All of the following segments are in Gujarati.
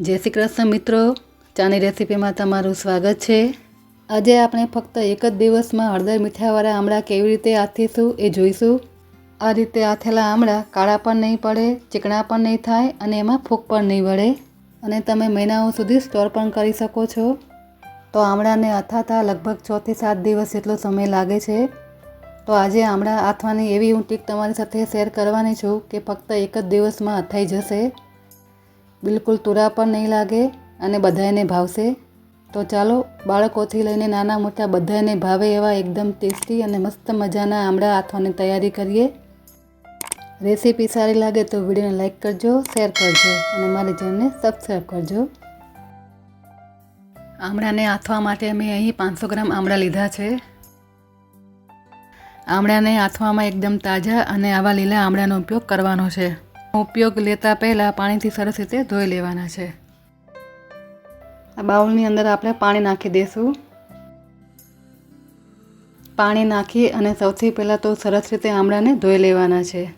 જય શ્રી કૃષ્ણ મિત્રો. ચાની રેસીપીમાં તમારું સ્વાગત છે. આજે આપણે ફક્ત એક જ દિવસમાં હળદર મીઠાવાળા આમળા કેવી રીતે આથીશું એ જોઈશું. આ રીતે આથેલા આમળા કાળા પણ નહીં પડે, ચીકણા પણ નહીં થાય અને એમાં ફૂગ પણ નહીં વળે. અને તમે મહિનાઓ સુધી સ્ટોર પણ કરી શકો છો. તો આમળાને આથાતા લગભગ છથી સાત દિવસ જેટલો સમય લાગે છે. તો આજે આમળા આથવાની એવી હું ટીક તમારી સાથે શેર કરવાની છું કે ફક્ત એક જ દિવસમાં અથાઈ જશે. બિલકુલ તુરા પણ નહીં લાગે અને બધાને ભાવશે. તો ચાલો, બાળકોથી લઈને નાના મોટા બધાને ભાવે એવા એકદમ ટેસ્ટી અને મસ્ત મજાના આમળા આથવાની તૈયારી કરીએ. રેસીપી સારી લાગે તો વિડીયોને લાઇક કરજો, શેર કરજો અને મારી ચેનલને સબસ્ક્રાઈબ કરજો. આમળાને આથવા માટે મેં અહીં પાંચસો ગ્રામ આમળા લીધા છે. આમળાને આથવામાં એકદમ તાજા અને આવા લીલા આમળાનો ઉપયોગ કરવાનો છે. ઉપયોગ લેતા પહેલાં પાણીથી સરસ રીતે ધોઈ લેવાના છે. આ બાઉલની અંદર આપણે પાણી નાખી દઈશું પાણી નાખી અને સૌથી પહેલાં તો સરસ રીતે આમળાને ધોઈ લેવાના છે.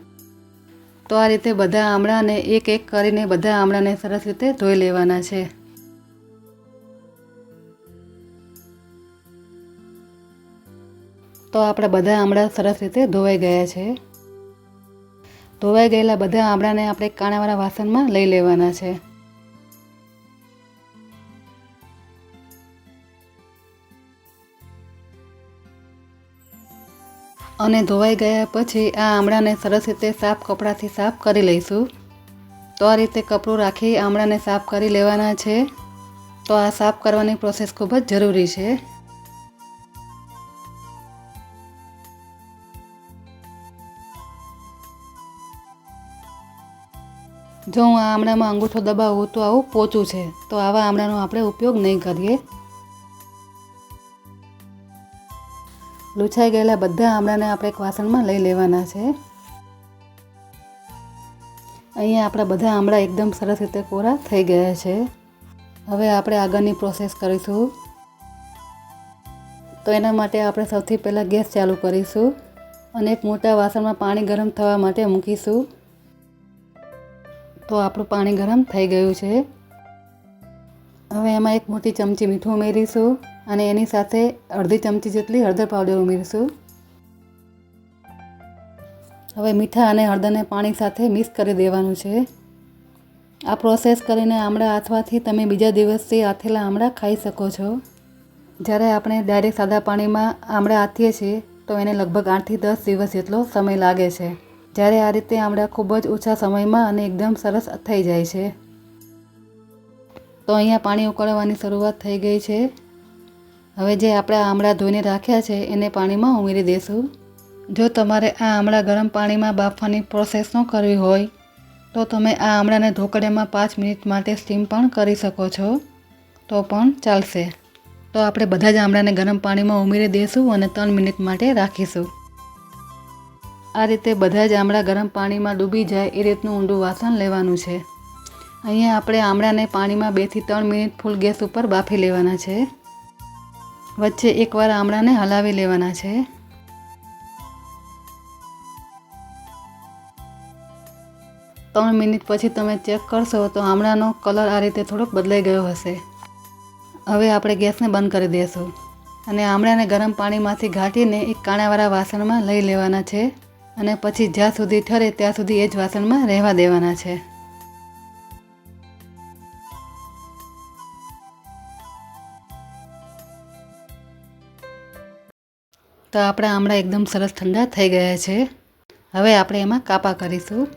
તો આ રીતે બધા આમળાને એક એક કરીને બધા આમળાને સરસ રીતે ધોઈ લેવાના છે. તો આપણા બધા આમળા સરસ રીતે ધોવાઈ ગયા છે. ધોવાઈ ગયેલા બધા આમળાને આપણે કાણાવાળા વાસણમાં લઈ લેવાના છે. અને ધોવાઈ ગયા પછી આ આમળાને સરસ રીતે સાફ કપડાથી સાફ કરી લઈશું. તો આ રીતે કપડું રાખી આમળાને સાફ કરી લેવાના છે. તો આ સાફ કરવાની પ્રોસેસ ખૂબ જ જરૂરી છે. જો હું આ આમળામાં અંગૂઠો દબાવું તો આવું પોચું છે. તો આવા આમળાનો આપણે ઉપયોગ નહીં કરીએ. લૂછાઈ ગયેલા બધા આમળાને આપણે એક વાસણમાં લઈ લેવાના છે. અહીંયા આપણા બધા આમળા એકદમ સરસ રીતે કોરા થઈ ગયા છે. હવે આપણે આગળની પ્રોસેસ કરીશું. તો એના માટે આપણે સૌથી પહેલાં ગેસ ચાલુ કરીશું અને એક મોટા વાસણમાં પાણી ગરમ થવા માટે મૂકીશું. તો આપણું પાણી ગરમ થઈ ગયું છે. હવે એમાં એક મોટી ચમચી મીઠું ઉમેરીશું અને એની સાથે અડધી ચમચી જેટલી હળદર પાવડર ઉમેરીશું. હવે મીઠા અને હળદરને પાણી સાથે મિક્સ કરી દેવાનું છે. આ પ્રોસેસ કરીને આમળા આથવાથી તમે બીજા દિવસથી આથેલા આમળા ખાઈ શકો છો. જ્યારે આપણે ડાયરેક્ટ સાદા પાણીમાં આમળા આથીએ છીએ, તો એને લગભગ આઠથી દસ દિવસ જેટલો સમય લાગે છે. જ્યારે આ રીતે આમળા ખૂબ જ ઓછા સમયમાં અને એકદમ સરસ થઈ જાય છે. તો અહીંયા પાણી ઉકળવાની શરૂઆત થઈ ગઈ છે. હવે જે આપણે આમળા ધોઈને રાખ્યા છે, એને પાણીમાં ઉમેરી દઈશું જો તમારે આ આમળા ગરમ પાણીમાં બાફવાની પ્રોસેસ ન કરવી હોય, તો તમે આ આમળાને ઢોકળિયામાં પાંચ મિનિટ માટે સ્ટીમ પણ કરી શકો છો. તો પણ ચાલશે. તો આપણે બધા જ આમળાને ગરમ પાણીમાં ઉમેરી દઈશું અને ત્રણ મિનિટ માટે રાખીશું. આ રીતે બધા જ આમળા ગરમ પાણીમાં ડૂબી જાય એ રીતનું ઊંડું વાસણ લેવાનું છે. અહીંયા આપણે આમળાને પાણીમાં બેથી ત્રણ મિનિટ ફૂલ ગેસ ઉપર બાફી લેવાના છે. વચ્ચે એકવાર આમળાને હલાવી લેવાના છે. ત્રણ મિનિટ પછી તમે ચેક કરશો તો આમળાનો કલર આ રીતે થોડોક બદલાઈ ગયો હશે. હવે આપણે ગેસને બંધ કરી દઈશું અને આમળાને ગરમ પાણીમાંથી ઘાટીને એક કાણાવાળા વાસણમાં લઈ લેવાના છે. અને પછી જ્યાં સુધી ઠરે ત્યાં સુધી એ જ વાસણમાં રહેવા દેવાના છે. તો આપણા આમળા એકદમ સરસ ઠંડા થઈ ગયા છે. હવે આપણે એમાં કાપા કરીશું.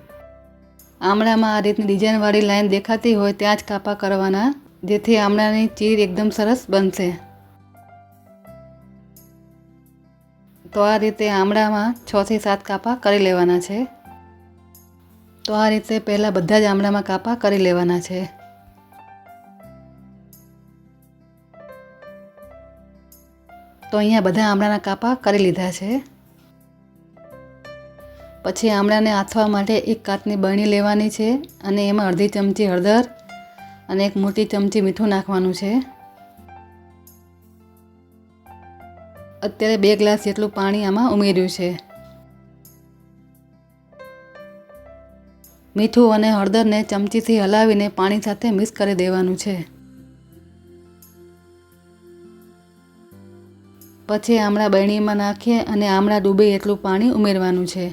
આમળામાં આ રીતની ડિઝાઇનવાળી લાઈન દેખાતી હોય ત્યાં જ કાપા કરવાના, જેથી આમળાની ચીર એકદમ સરસ બનશે. તો આ રીતે આમળામાં છથી સાત કાપા કરી લેવાના છે. તો આ રીતે પહેલાં બધા જ આમળામાં કાપા કરી લેવાના છે. તો અહીંયા બધા આમળાના કાપા કરી લીધા છે. પછી આમળાને આથવા માટે એક કાચની બરણી લેવાની છે અને એમાં અડધી ચમચી હળદર અને એક મોટી ચમચી મીઠું નાખવાનું છે. અત્યારે બે ગ્લાસ જેટલું પાણી આમાં ઉમેર્યું છે. મીઠું અને હળદરને ચમચીથી હલાવીને પાણી સાથે મિક્સ કરી દેવાનું છે. પછી આમળા બરણીમાં નાખીએ અને આમળા ડૂબે એટલું પાણી ઉમેરવાનું છે.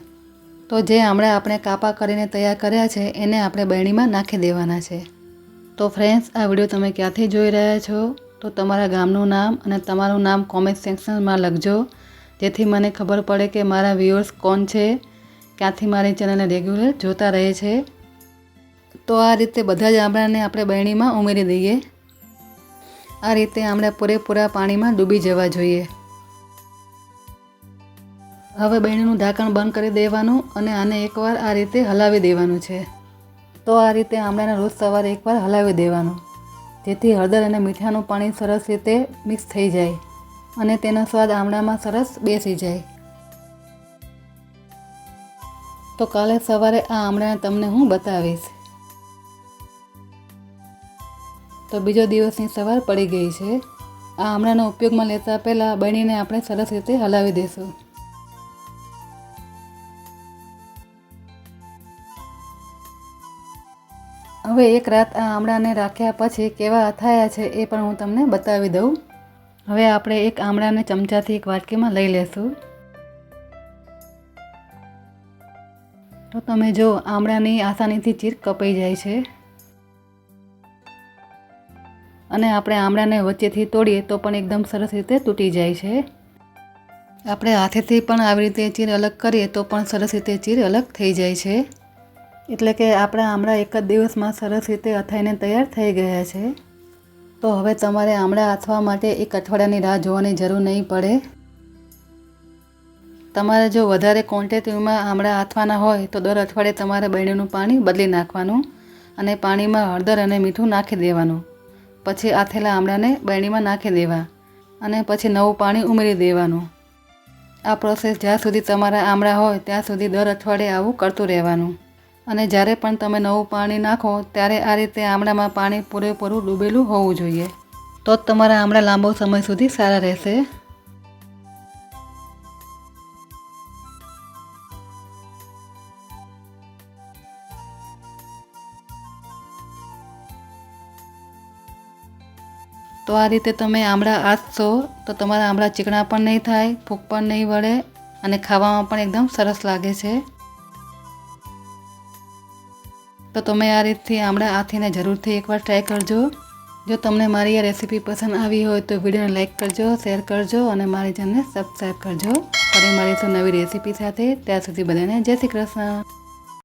તો જે આમળા આપણે કાપા કરીને તૈયાર કર્યા છે, એને આપણે બરણીમાં નાખી દેવાના છે. તો ફ્રેન્ડ્સ આ વીડિયો તમે ક્યાંથી જોઈ રહ્યા છો? તો તમારા ગામનું નામ અને તમારું નામ કોમેન્ટ સેક્શનમાં લખજો. જેથી મને ખબર પડે કે મારા વ્યુઅર્સ કોણ છે, ક્યાંથી મારી ચેનલને રેગ્યુલર જોતા રહે છે. તો આ રીતે બધા જ આમળાને આપણે બહેણીમાં ઉમેરી દઈએ. આ રીતે આમળા પૂરેપૂરા પાણીમાં ડૂબી જવા જોઈએ. હવે બહેણીનું ઢાંકણ બંધ કરી દેવાનું અને આને એકવાર આ રીતે હલાવી દેવાનું છે. તો આ રીતે આમળાને રોજ સવારે એકવાર હલાવી દેવાનું. જેથી હળદર અને મીઠાનું પાણી સરસ રીતે મિક્સ થઈ જાય અને તેનો સ્વાદ આમળામાં સરસ બેસી જાય. તો કાલે સવારે આ આમળાને તમને હું બતાવીશ. તો બીજો દિવસની સવાર પડી ગઈ છે. આ આમળાનો ઉપયોગમાં લેતા પહેલાં બનીને આપણે સરસ રીતે હલાવી દઈશું. હવે એક રાત આ આમળાને રાખ્યા પછી કેવા થયા છે એ પણ હું તમને બતાવી દઉં. હવે આપણે એક આમળાને ચમચાથી એક વાટકીમાં લઈ લેશું. તો તમે જો, આમળાની આસાનીથી ચીર કપાઈ જાય છે. અને આપણે આમળાને વચ્ચેથી તોડીએ તો પણ એકદમ સરસ રીતે તૂટી જાય છે. આપણે હાથેથી પણ આવી રીતે ચીર અલગ કરીએ તો પણ સરસ રીતે ચીર અલગ થઈ જાય છે. એટલે કે આપણા આમળા એક જ દિવસમાં સરસ રીતે અથાઈને તૈયાર થઈ ગયા છે. તો હવે તમારે આમળા આથવા માટે એક અઠવાડિયાની રાહ જોવાની જરૂર નહીં પડે. તમારે જો વધારે ક્વોન્ટિટીમાં આમળા આથવાના હોય, તો દર અઠવાડિયે તમારે બહેણીનું પાણી બદલી નાખવાનું અને પાણીમાં હળદર અને મીઠું નાખી દેવાનું. પછી આથેલા આમળાને બહેણીમાં નાખી દેવા અને પછી નવું પાણી ઉમેરી દેવાનું. આ પ્રોસેસ જ્યાં સુધી તમારા આમળા હોય, ત્યાં સુધી દર અઠવાડિયે આવું કરતું રહેવાનું. અને જ્યારે પણ તમે નવું પાણી નાખો, ત્યારે આ રીતે આમળામાં પાણી પૂરેપૂરું ડૂબેલું હોવું જોઈએ. તો જ તમારા આમળા લાંબો સમય સુધી સારા રહેશે. તો આ રીતે તમે આમળા આથશો તો તમારા આમળા ચીકણા પણ નહીં થાય ફૂગ પણ નહીં વળે અને ખાવામાં પણ એકદમ સરસ લાગે છે. તો તમે આ રીતથી આમળા આથીને જરૂરથી એકવાર ટ્રાય કરજો. જો તમને મારી આ રેસીપી પસંદ આવી હોય તો વિડીયોને લાઇક કરજો શેર કરજો અને મારી ચેનલને સબસ્ક્રાઈબ કરજો. ફરી મળીશું નવી રેસીપી સાથે. ત્યાં સુધી બધાને જય શ્રી કૃષ્ણ.